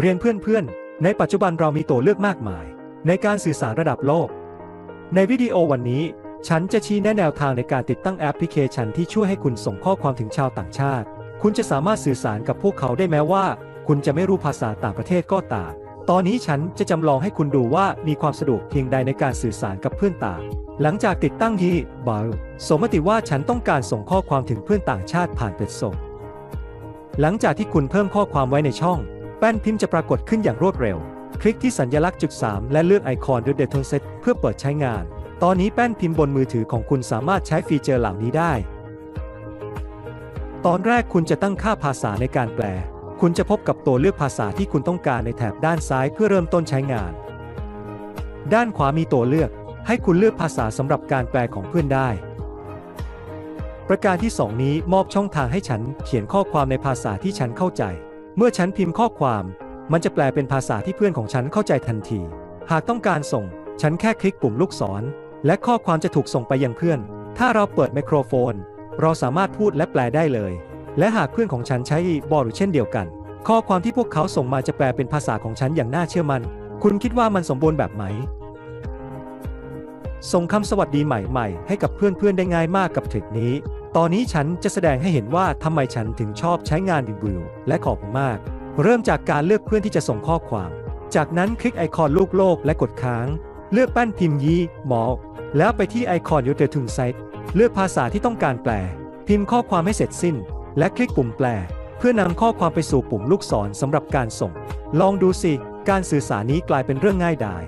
เรียนเพื่อนๆ ในปัจจุบันเรามีตัวเลือกมากมาย ในการสื่อสารระดับโลก ในวิดีโอวันนี้ ฉันจะชี้แนะแนวทางในการติดตั้งแอปพลิเคชันที่ช่วยให้คุณส่งข้อความถึงชาวต่างชาติ คุณจะสามารถสื่อสารกับพวกเขาได้แม้ว่า คุณจะไม่รู้ภาษาต่างประเทศก็ตาม ตอนนี้ฉันจะจำลองให้คุณดูว่ามีความสะดวกเพียงใดในการสื่อสารกับเพื่อนต่าง หลังจากติดตั้งที่บาร์สมมติว่าฉันต้องการส่งข้อความถึงเพื่อนต่างชาติผ่านเป็ดส่ง หลังจากที่คุณเพิ่มข้อความไว้ในช่อง ป้นพิมพ์จะปรากฏขึ้นอย่างรวดเร็ว คลิกที่สัญลักษณ์จุด 3 และเลือกไอคอน r e d e t o n Set เพื่อเปิดใช้งาน ตอนนี้แป้นพิมพ์บนมือถือของคุณสามารถใช้ฟีเจอร์เหล่านี้ได้ ตอนแรกคุณจะตั้งค่าภาษาในการแปล คุณจะพบกับตัวเลือกภาษาที่คุณต้องการในแถบด้านซ้ายเพื่อเริ่มต้นใช้งาน ด้านขวามีตัวเลือก ให้คุณเลือกภาษาสำหรับการแปลของเพื่อนได้ประการที่ 2 นี้มอบช่องทางให้ฉันเขียนข้อความในภาษาที่ฉันเข้าใจ เมื่อฉันพิมพ์ข้อความ มันจะแปลเป็นภาษาที่เพื่อนของฉันเข้าใจทันที หากต้องการส่ง ฉันแค่คลิกปุ่มลูกศร และข้อความจะถูกส่งไปยังเพื่อน ถ้าเราเปิดไมโครโฟน เราสามารถพูดและแปลได้เลย และหากเพื่อนของฉันใช้บอหรือเช่นเดียวกัน ข้อความที่พวกเขาส่งมาจะแปลเป็นภาษาของฉันอย่างน่าเชื่อมัน่น คุณคิดว่ามันสมบูรณ์แบบไหม ส่งคำสวัสดีใหม่ๆ ให้กับเพื่อนๆได้ง่ายมากกับทริคนี้ ตอนนี้ฉันจะแสดงให้เห็นว่าทำไมฉันถึงชอบใช้งานดิบิวและขอบคุณมาก เริ่มจากการเลือกเพื่อนที่จะส่งข้อความ จากนั้นคลิกไอคอนลูกโลกและกดค้าง เลือกแป้นพิมพ์ยีหมอแล้วไปที่ไอคอนยูเตอร์ทุนไซต์เลือกภาษาที่ต้องการแปล พิมพ์ข้อความให้เสร็จสิ้น และคลิกปุ่มแปล เพื่อนำข้อความไปสู่ปุ่มลูกศรสำหรับการส่ง ลองดูสิการสื่อสารนี้กลายเป็นเรื่องง่ายดาย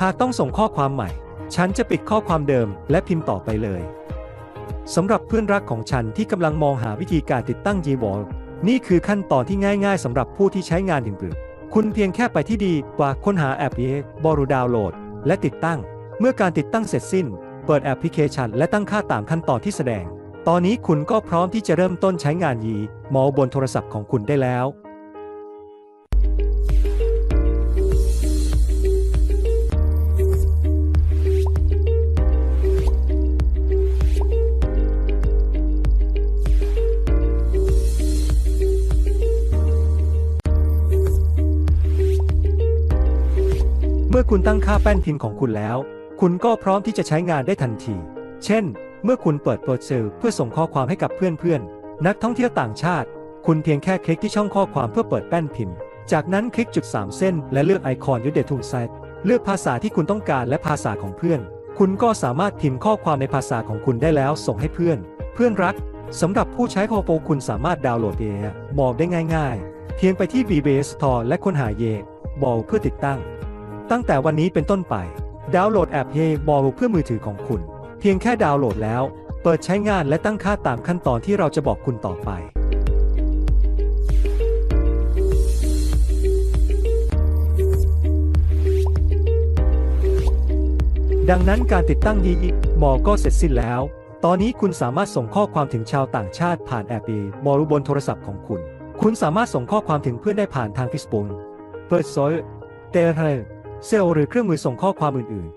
หากต้องส่งข้อความใหม่ ฉันจะปิดข้อความเดิมและพิมพ์ต่อไปเลย สำหรับเพื่อนรักของฉันที่กำลังมองหาวิธีการติดตั้ง g w a l นี่คือขั้นตอนที่ง่ายๆสำหรับผู้ที่ใช้งานถึงเปรึกคุณเพียงแค่ไปที่ดีกว่าค้นหาแอป e บอรูดาวน์โหลด และติดตั้ง เมื่อการติดตั้งเสร็จสิ้น เปิดแอปพลิเคชัน และตั้งค่าตามขั้นตอนที่แสดง ตอนนี้คุณก็พร้อมที่จะเริ่มต้นใช้งานยีมอบนโทรศัพท์ของคุณได้แล้ว มื่อคุณตั้งค่าแป้นพิมพ์ของคุณแล้ว คุณก็พร้อมที่จะใช้งานได้ทันที เช่น เมื่อคุณเปิดโปรเซลเพื่อส่งข้อความให้กับเพื่อนๆ นักท่องเที่ยวต่างชาติ คุณเพียงแค่คลิกที่ช่องข้อความเพื่อเปิดแป้นพิมพ์ จากนั้นคลิกจุด 3 เส้น และเลือกไอคอนยูเดทูไซต์เลือกภาษาที่คุณต้องการและภาษาของเพื่อน คุณก็สามารถพิมพ์ข้อความในภาษาของคุณได้แล้วส่งให้เพื่อน เพื่อนรักสำหรับผู้ใช้โ o โปคุณสามารถดาวน์โหลดเอมอลได้ง่าย ๆ เพียงไปที่ VBS Store และค้นหาเยบอลเพื่อติดตั้ง ตั้งแต่วันนี้เป็นต้นไป ดาวน์โหลดแอป Hey Ball เพื่อมือถือของคุณ เพียงแค่ดาวน์โหลดแล้ว เปิดใช้งานและตั้งค่าตามขั้นตอนที่เราจะบอกคุณต่อไปดังนั้นการติดตั้งยีมอก็เสร็จสิ้นแล้ว ตอนนี้คุณสามารถส่งข้อความถึงชาวต่างชาติผ่านแอป e มอลบนโทรศัพท์ของคุณ คุณสามารถส่งข้อความถึงเพื่อนได้ผ่านทาง Facebook เปิดโซยเตอร์ เซลหรือเครื่องมือส่งข้อความอื่น